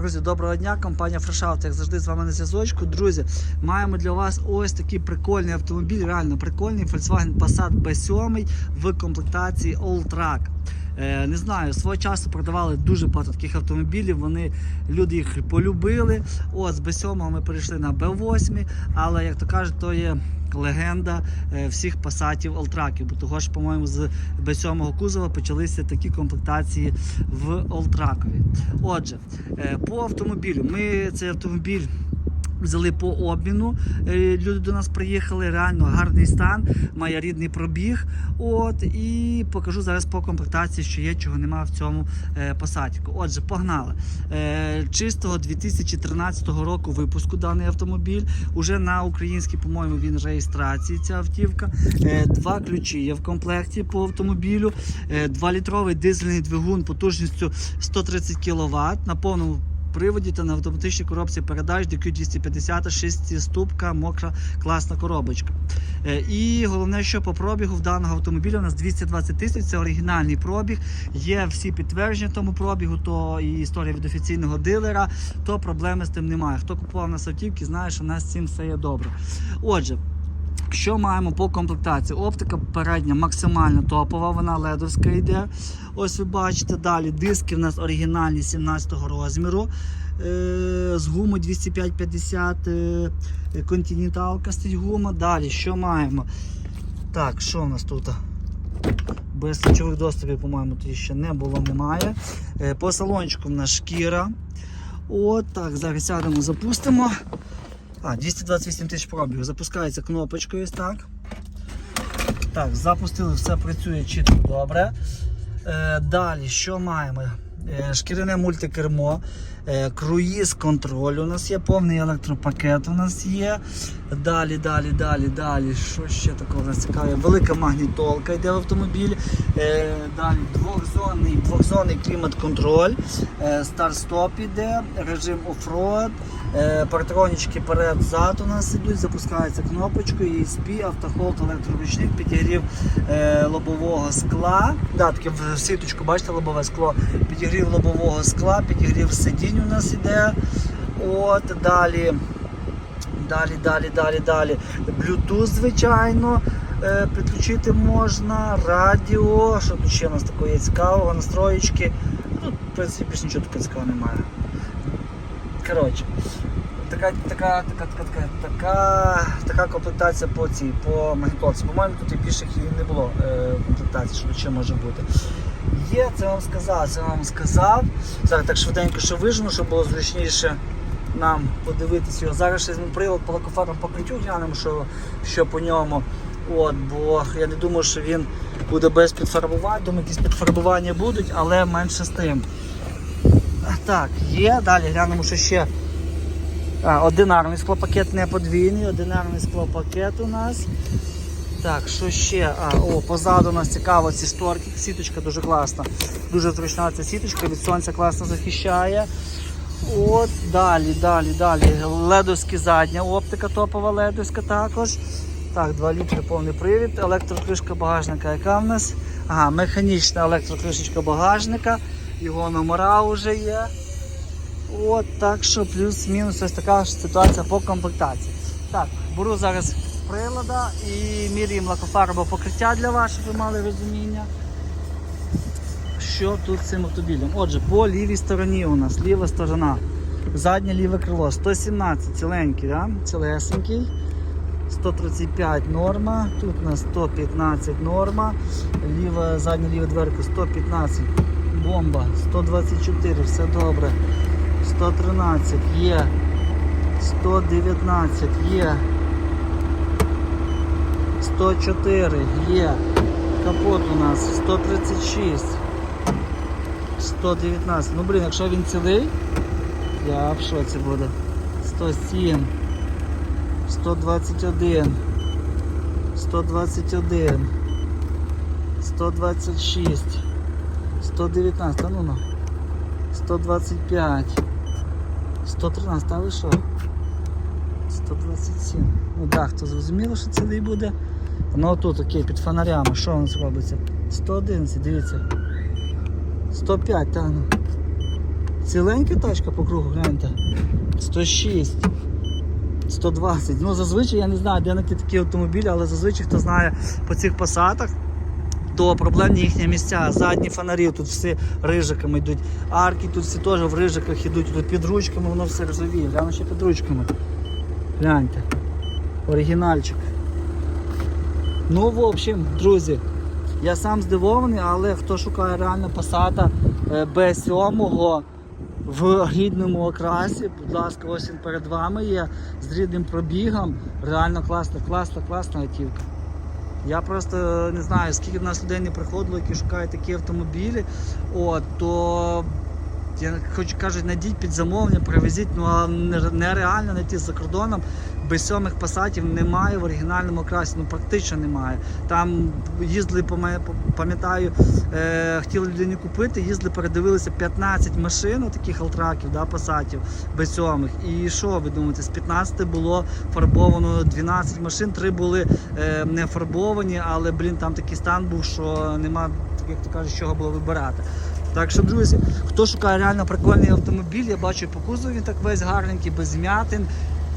Друзі, доброго дня. Компанія Фрешаут, як завжди, з вами на зв'язочку. Друзі, маємо для вас ось такий прикольний автомобіль, реально прикольний Volkswagen Passat B7 в комплектації All Track. Е, Не знаю, свого часу продавали дуже багато таких автомобілів. Вони люди їх полюбили. От з B7 ми перейшли на B8, але як то кажуть, то є легенда е, всіх пасатів Олтраків. Бо того ж, по-моєму, з B7 кузова почалися такі комплектації в Олтракові. Отже, е, по автомобілю. Ми цей автомобіль. Взяли по обміну. Е, Люди до нас приїхали, реально гарний стан, має рідний пробіг. От і покажу зараз по комплектації, що є, чого немає в цьому е, пасатіку. Отже, погнали. Е, чистого 2013 року випуску даний автомобіль. Уже на українській, по-моєму, він реєстрації ця автівка. Два ключі є в комплекті по автомобілю. Е, 2-літровий дизельний двигун потужністю 130 кВт на повному приводі та на автоматичній коробці передач DQ250, 6 ступка, мокра, класна коробочка. Е, І головне, що по пробігу в даного автомобіля у нас 220 тисяч, це оригінальний пробіг. Є всі підтвердження тому пробігу, то і історія від офіційного дилера, то проблеми з тим немає. Хто купував на автівки, знає, що в нас з цим все є добре. Отже. Що маємо по комплектації? Оптика передня максимально топова, вона ледовська йде. Ось ви бачите, далі диски в нас оригінальні 17 розміру. Е, з гуми 205-50 е, континенталка стоїть гума. Далі що маємо? Так, що в нас тут? Без ключових доступів, по-моєму, тут ще не було, немає. Е, по салончику в нас шкіра. От так, зараз сядемо, запустимо. А, 228 тисяч пробігу. Запускається кнопочкою ось так. Так, запустили, все працює чітко добре. Е, далі, що маємо? Е, шкіряне мультикермо, е, круїз контроль у нас є, повний електропакет у нас є. Далі, далі, далі, далі. Що ще такого нас цікаве? Велика магнітолка йде в автомобіль. Е, далі двохзонний, двохзонний клімат-контроль. Е, старт-стоп іде, режим оффроад. Е, Партронічки перед-зад у нас ідуть, запускається кнопочкою, ESP, автохолд, електроручник, підігрів е, лобового скла. Да, таке в сіточку, бачите, лобове скло. Підігрів лобового скла, підігрів сидінь у нас іде. От, далі. Далі, далі, далі, далі. Bluetooth, звичайно, е, підключити можна, радіо, що тут ще у нас такого є цікавого, настроєчки. Тут, в принципі, більш нічого такого цікавого немає. Коротше, така, така, така, така, така, така, комплектація по цій, по магнітолці. По-моєму, тут і не було е, комплектації, що ще може бути. Є, це вам сказав, це вам сказав. Зараз так швиденько що вижену, щоб було зручніше нам подивитися його. Зараз ще привод по лакофарному покриттю, глянемо, що, що по ньому. От, бо я не думаю, що він буде без підфарбувань. Думаю, якісь підфарбування будуть, але менше з тим. Так, є. Далі глянемо, що ще. А, одинарний склопакет не подвійний, одинарний склопакет у нас. Так, що ще? А, о, позаду у нас цікаво ці шторки. Сіточка дуже класна. Дуже зручна ця сіточка, від сонця класно захищає. От, далі, далі, далі. Ледовська задня оптика, топова ледовська також. Так, 2 літри повний привід, електрокришка багажника, яка в нас? Ага, механічна електрокришечка багажника, його номера вже є. От, так що плюс-мінус ось така ситуація по комплектації. Так, беру зараз прилада і міряємо лакофарбове покриття для вас, щоб ви мали розуміння. Що тут з цим автомобілем? Отже, по лівій стороні у нас ліва сторона. Заднє ліве крило 117 ціленький, да? цілесенький. 135 норма, тут у нас 115 норма, ліва, задня ліва дверка 115, бомба, 124, все добре. 113 є, 119 є, 104 є, капот у нас. 136, 119. Ну блін, якщо він цілий, я в шоці буде. 107, 121, 121, 126, 119, а ну ну. 125, 113, а ви що? 127. Ну так, хто зрозуміло, що цілий буде. Ну тут окей, під фонарями, що у нас робиться? 111, дивіться. 105, та ну. Ціленька тачка по кругу, гляньте. 106. 120. Ну, зазвичай я не знаю, де знайти такі автомобілі, але зазвичай хто знає по цих посадах, то проблемні їхні місця. Задні фонарі тут всі рижиками йдуть. Арки тут всі теж в рижиках йдуть. Тут під ручками воно все розовіє. Гляньте ще під ручками. Гляньте. Оригінальчик. Ну, в общем, друзі, я сам здивований, але хто шукає реально Passat е, B7 в рідному окрасі, будь ласка, ось він перед вами є з рідним пробігом. Реально класна, класна, класна автівка. Я просто не знаю, скільки в нас людей не приходило, які шукають такі автомобілі. От, то я хочу кажуть, найдіть під замовлення, привезіть, ну а не- нереально знайти за кордоном. Без сьомих пасатів немає в оригінальному окрасі, ну практично немає. Там їздили, пам'я- пам'ятаю, е, хотіли людині купити, їздили, передивилися 15 машин, таких алтраків, да, пасатів без сьомих. І що ви думаєте, з 15 було фарбовано 12 машин, 3 були е, не фарбовані, але блін, там такий стан був, що нема, як то кажуть, чого було вибирати. Так що, друзі, хто шукає реально прикольний автомобіль, я бачу по кузову він так весь гарненький, без м'ятин.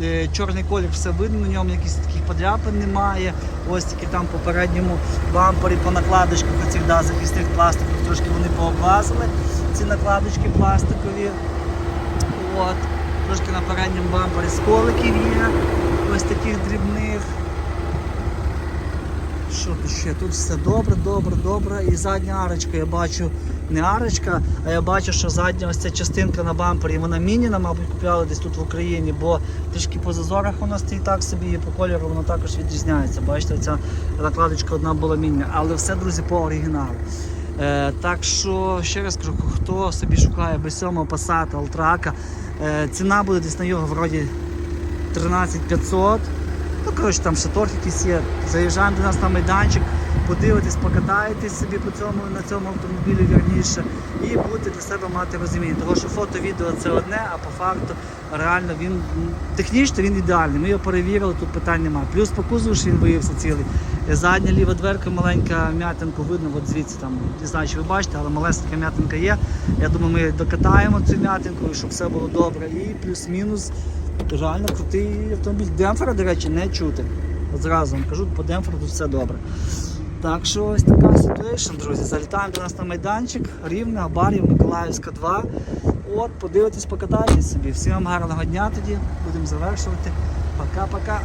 Е, Чорний колір все видно, на ньому якісь таких подряпин немає. Ось тільки там по передньому бампері по накладочках оцих да, захисних пластиків трошки вони пооблазили. Ці накладочки пластикові. От. Трошки на передньому бампері сколиків є. Ось таких дрібних. Що тут ще? Тут все добре, добре, добре. І задня арочка, я бачу не арочка, а я бачу, що задня ось ця частинка на бампері, вона мініна, мабуть, купляли десь тут в Україні, бо трішки по зазорах воно стоїть так собі, і по кольору воно також відрізняється. Бачите, ця накладочка одна була мініна. Але все, друзі, по оригіналу. Е, так що, ще раз кажу, хто собі шукає без сьомого Passat, Alltrack, е, ціна буде десь на його вроді 13 500. Ну, коротше, там ще торг якийсь є. Заїжджаємо до нас на майданчик, подивитись, покатаєтесь собі по цьому, на цьому автомобілі вірніше, і будете для себе мати розуміння. Тому що фото, відео це одне, а по факту реально він технічно він ідеальний. Ми його перевірили, тут питань немає. Плюс по кузову ж він виявився цілий. Задня ліва дверка, маленька м'ятинку видно, от звідси там, не знаю, чи ви бачите, але малесенька м'ятинка є. Я думаю, ми докатаємо цю м'ятинку, щоб все було добре. І плюс-мінус реально крутий автомобіль. Демпфера, до речі, не чути. Зразу вам кажу, по демпферу тут все добре. Так що ось така ситуація, друзі. Залітаємо до нас на майданчик, рівне, Абарів, Миколаївська 2. От, подивитесь, покатайтесь собі. Всім вам гарного дня тоді. Будемо завершувати. Пока-пока.